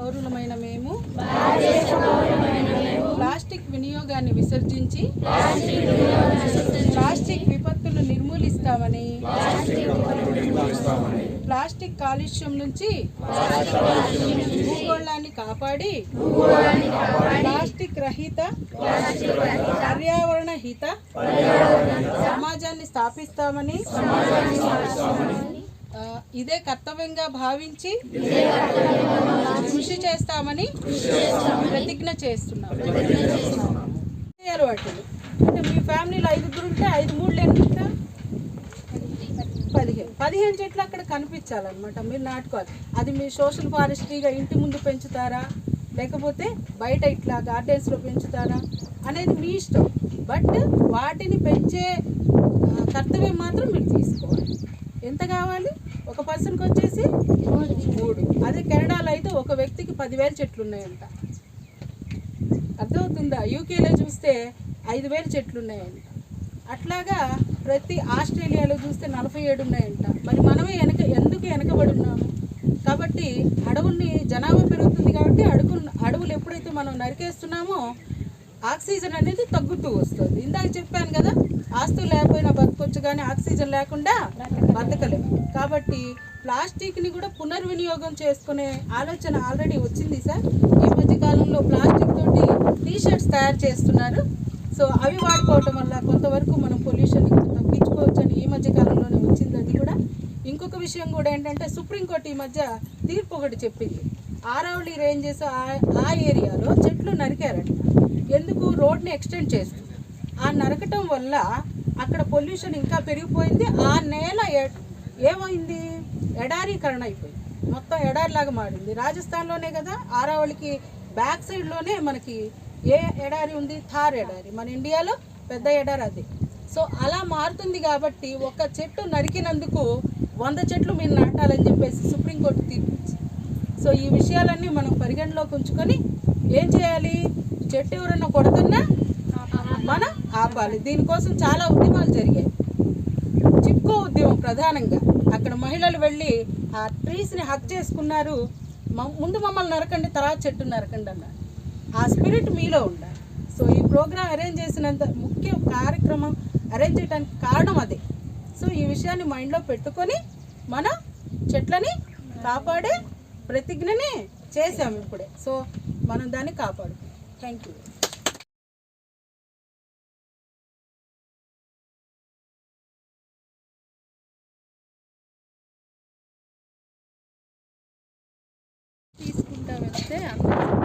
పౌరులమైన మేము. ప్లాస్టిక్ వినియోగాన్ని విసర్జించి ప్లాస్టిక్ విపత్తులు నిర్మూలిస్తామని. ప్లాస్టిక్ కాలుష్యం నుంచి భూగోళాన్ని కాపాడి ప్లాస్టిక్ రహిత పర్యావరణ హిత సమాజాన్ని స్థాపిస్తామని ఇదే కర్తవ్యంగా భావించి కృషి చేస్తామని ప్రతిజ్ఞ చేస్తున్నాం అలవాటులు అంటే మీ ఫ్యామిలీలో ఐదుగురు ఉంటే ఐదు మూడు ఎన్ని పదిహేను. పదిహేను చెట్లు అక్కడ కనిపించాలన్నమాట. మీరు నాటుకోవాలి. అది మీ సోషల్ ఫారెస్ట్రీగా ఇంటి ముందు పెంచుతారా? లేకపోతే బయట ఇట్లా గార్డెన్స్లో పెంచుతారా? అనేది మీ ఇష్టం. బట్ వాటిని పెంచే కర్తవ్యం మాత్రం మీరు తీసుకోవాలి. ఎంత కావాలి? ఒక పర్సన్కి వచ్చేసి మూడు. అదే కెనడాలో అయితే ఒక వ్యక్తికి పదివేల చెట్లు ఉన్నాయంట. అర్థమవుతుందా? యూకేలో చూస్తే ఐదు వేల చెట్లు ఉన్నాయంట. అట్లాగా ప్రతి ఆస్ట్రేలియాలో చూస్తే నలభై ఏడు ఉన్నాయంట. మరి మనమే వెనక ఎందుకు వెనకబడి ఉన్నాము? కాబట్టి అడవుల్ని జనాభా పెరుగుతుంది కాబట్టి అడుగు అడవులు ఎప్పుడైతే మనం నరికేస్తున్నామో ఆక్సిజన్ అనేది తగ్గుతూ వస్తుంది. ఇందాక చెప్పాను కదా ఆస్తులు లేకపోయినా బతకొచ్చు కానీ ఆక్సిజన్ లేకుండా బతకలేము కాబట్టి ప్లాస్టిక్ని కూడా పునర్వినియోగం చేసుకునే ఆలోచన ఆల్రెడీ వచ్చింది సార్. ఈ మధ్య కాలంలో ప్లాస్టిక్ తోటి టీషర్ట్స్ తయారు చేస్తున్నారు. సో అవి వాడుకోవటం వల్ల కొంతవరకు మనం పొల్యూషన్ తగ్గించుకోవచ్చు అని ఈ మధ్య కాలంలోనే వచ్చింది. అది కూడా ఇంకొక విషయం కూడా ఏంటంటే సుప్రీంకోర్టు ఈ మధ్య తీర్పు ఒకటి చెప్పింది. ఆరావళి రేంజెస్ ఆ- ఆ ఏరియాలో చెట్లు నరికారంట. ఎందుకు రోడ్ని ఎక్స్టెండ్ చేస్తూ? ఆ నరకటం వల్ల అక్కడ పొల్యూషన్ ఇంకా పెరిగిపోయింది. ఆ నేల ఎ- ఏమైంది? ఎడారీకరణ అయిపోయింది. మొత్తం ఎడారిలాగా మారింది. రాజస్థాన్లోనే కదా ఆరావళికి బ్యాక్ సైడ్లోనే మనకి ఏ ఎడారి ఉంది? థార్ ఎడారి. మన ఇండియాలో పెద్ద ఎడారి అది. సో అలా మారుతుంది కాబట్టి ఒక చెట్టు నరికినందుకు వంద చెట్లు మీరు నాటాలని చెప్పేసి సుప్రీంకోర్టు తీర్పు సో ఈ విషయాలన్నీ మనం పరిగణలోకి ఉంచుకొని ఏం చేయాలి? చెట్టు ఎవరైనా కొడుతున్నా మనం ఆపాలి దీనికోసం చాలా ఉద్యమాలు జరిగాయి. చిప్కో ఉద్యమం ప్రధానంగా. అక్కడ మహిళలు వెళ్ళి ఆ ట్రీస్ని హక్ చేసుకున్నారు. మ- ముందు మమ్మల్ని నరకండి తర్వాత చెట్టు నరకండి అన్నారు. ఆ స్పిరిట్ మీలో ఉండాలి. సో ఈ ప్రోగ్రాం అరేంజ్ చేసినంత ముఖ్య కార్యక్రమం అరేంజ్ చేయడానికి కారణం అదే. సో ఈ విషయాన్ని మైండ్లో పెట్టుకొని మనం చెట్లని కాపాడే ప్రతిజ్ఞని చేసాము ఇప్పుడే. సో మనం దాన్ని కాపాడు. థ్యాంక్ యూ తీసుకుంటా వెళ్తే అందరూ